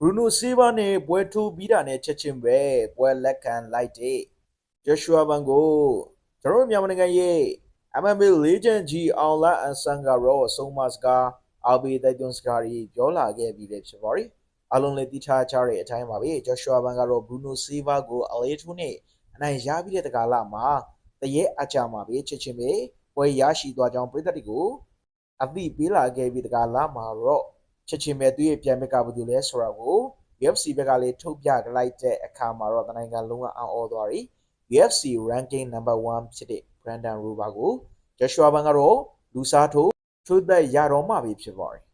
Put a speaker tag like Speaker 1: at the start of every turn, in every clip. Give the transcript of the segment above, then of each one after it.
Speaker 1: ဘရူနိုဆီးဗာနဲ့ပွဲထိုးပြီးတာနဲ့ချက်ချင်းပဲပွဲလက်ခံလိုက်တဲ့ဂျေရှူအာဘန်ကိုကျွန်တော်တို့မြန်မာနိုင်ငံရဲ့ MMA Legend ကြီးအောင်လာအန်ဆန်ဂါရောဆုံးမစကားအာဘီတိုက်တွန်းစကားတွေပြောလာခဲ့ပြီးလည်းဖြစ်ပါတယ်။အလုံးလည်းတိထားကြတဲ့အတိုင်းပါပဲဂျေရှူအာဘန်ကတော့ဘရူနိုဆီးဗာကိုအလေးထိုးနဲ့အနိုင်ရပြီးတဲ့တကာလမှာတရဲအကြမှာပဲချက်ချင်းပဲပွဲရရှိသွားကြောင်းပြည်သက်တွေကိုအသိပေးလာခဲ့ပြီးတကာလမှာတော့ ချက်ချင်းပဲသူ့ရဲ့ပြန်ဘက်ကဘာလို့လဲဆိုတာကို UFC ဘက်ကလည်းထုတ်ပြလိုက်တဲ့အခါမှာတော့တနိုင်ငံလုံးကအံ့ဩသွားပြီ UFC ranking number 1ဖြစ်တဲ့ Brandon Rover ကို Joshua Ban ကတော့လူစားထိုးချိုးသက်ရတော့မှပဲဖြစ်ပါတယ်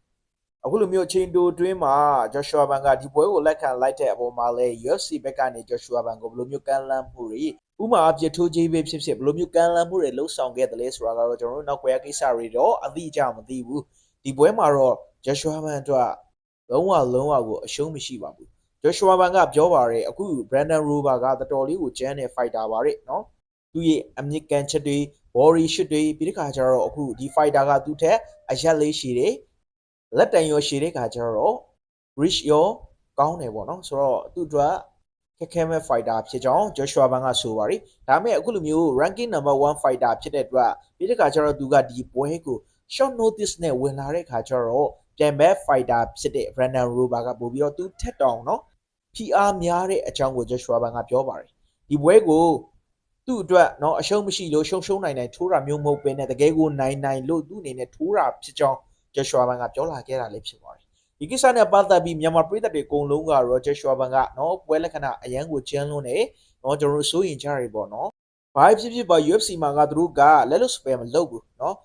Speaker 1: အခုလိုမျိုးအချိန်တိုအတွင်းမှာ Joshua Ban ကဒီပွဲကိုလက်ခံလိုက်တဲ့အပေါ်မှာလဲ UFC ဘက်ကနေ Joshua Ban ကိုဘယ်လိုမျိုးကမ်းလှမ်းမှုတွေဥမာအပြစ်ထိုးခြင်းပဲဖြစ်ဖြစ်ဘယ်လိုမျိုးကမ်းလှမ်းမှုတွေလှုပ်ဆောင်ခဲ့တယ်လဲဆိုတာကတော့ကျွန်တော်တို့နောက်ွယ်ကိစ္စတွေတော့အတိအကျမသိဘူးဒီပွဲမှာတော့ Joshua Ban အတွက်လုံးဝလုံးဝကိုအရှုံးမရှိပါဘူး Joshua Ban ကပြောပါရယ်အခု Brandon Rover ကတော်တော်လေးကိုကျန်းတဲ့ fighter ပါတဲ့နော်သူရဲ့အမြင့်ကန်ချက်တွေ body shot တွေပြီးတဲ့ခါကျတော့အခုဒီ fighter ကသူ့ထက်အရက်လေးရှိတယ်လက်တန်ရောရှိတဲ့ခါကျတော့ reach ရောကောင်းတယ်ပေါ့နော်ဆိုတော့သူ့အတွက်ခက်ခဲမဲ့ fighter ဖြစ်ကြောင်း Joshua Ban ကဆိုပါရယ်ဒါပေမဲ့အခုလိုမျိုး ranking number 1 fighter ဖြစ်တဲ့အတွက်ပြီးတဲ့ခါကျတော့သူကဒီပွဲကို short notice နဲ့ဝင်လာတဲ့ခါကျတော့ ပြန်ဘက် fighter ဖြစ်တဲ့ Brandon Rover ကပို့ပြီးတော့သူထက်တောင်နော် PR များတဲ့အကြောင်းကို Joshua Ban ကပြောပါတယ်ဒီပွဲကိုသူ့အတွက်เนาะအရှုံးမရှိလို့ရှုံရှုံးနိုင်နိုင်ထိုးတာမျိုးမဟုတ်ဘဲနဲ့တကယ်ကိုနိုင်နိုင်လို့သူ့အနေနဲ့ထိုးတာဖြစ်ကြောင်း Joshua Ban ကပြောလာခဲ့တာလည်းဖြစ်ပါတယ်ဒီကိစ္စနဲ့ပတ်သက်ပြီးမြန်မာပြည်သက်တွေအကုန်လုံးကတော့ Joshua Ban ကเนาะပွဲလက္ခဏာအရန်ကိုကျန်းလွန်းနေเนาะကျွန်တော်တို့စိုးရင်ကြရပေါ့เนาะဘာဖြစ်ဖြစ်ပါ UFC မှာကသူတို့ကလက်လွတ်စပယ်မလုပ်ဘူးเนาะ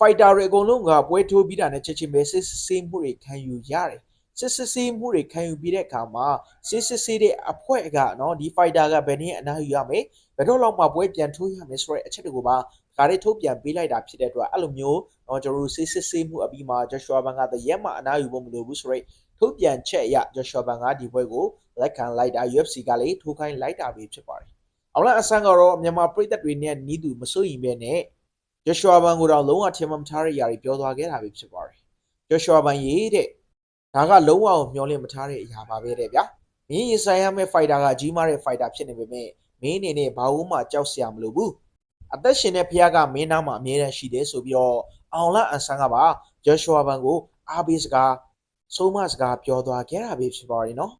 Speaker 1: fighter တွေအကုန်လုံးကပွဲထိုးပြီးတာနဲ့ချက်ချင်းပဲစစ်စစ်မှုတွေခံယူရတယ်စစ်စစ်မှုတွေခံယူပြီးတဲ့အခါမှာစစ်စစ်တဲ့အဖွဲကနော်ဒီ fighter ကဘယ်နည်းအနားယူရမယ်ဘယ်တော့လောက်မှပွဲပြန်ထိုးရမယ်ဆိုတဲ့အချက်တွေကိုပါဒါတွေထုတ်ပြန်ပေးလိုက်တာဖြစ်တဲ့အတွက်အဲ့လိုမျိုးတော့ကျွန်တော်တို့စစ်စစ်မှုအပြီးမှာ Joshua Ban ကတရက်မှအနားယူဖို့မလိုဘူးဆိုတော့ထုတ်ပြန်ချက်အရ Joshua Ban ကဒီပွဲကိုလက်ခံလိုက်တာ UFC ကလည်းထိုးခိုင်းလိုက်တာပဲဖြစ်ပါတယ်။အောင်လအဆန်းကတော့မြန်မာပြည်သက်တွေနဲ့နီးသူမစိုးရင်ပဲနဲ့ Joshua Ban ကိုတော့လုံးဝထင်မှမထားတဲ့ຢာတွေပြောသွားခဲ့တာပဲဖြစ်ပါတယ်။ Joshua Ban ရေးတဲ့ဒါကလုံးဝမျောလင့်မထားတဲ့အရာပါပဲတဲ့ဗျာ။မင်းရင်ဆိုင်ရမယ့် fighter ကကြီးမားတဲ့ fighter ဖြစ်နေပေမဲ့မင်းအနေနဲ့ဘာလို့မှကြောက်စရာမလိုဘူး။အသက်ရှင်တဲ့ဖះကမင်းနားမှာအမြဲတမ်းရှိတယ်ဆိုပြီးတော့အောင်လာအန်ဆန်ကပါ Joshua Ban ကိုအားပေးစကားဆုံးမစကားပြောသွားခဲ့တာပဲဖြစ်ပါတယ်နော်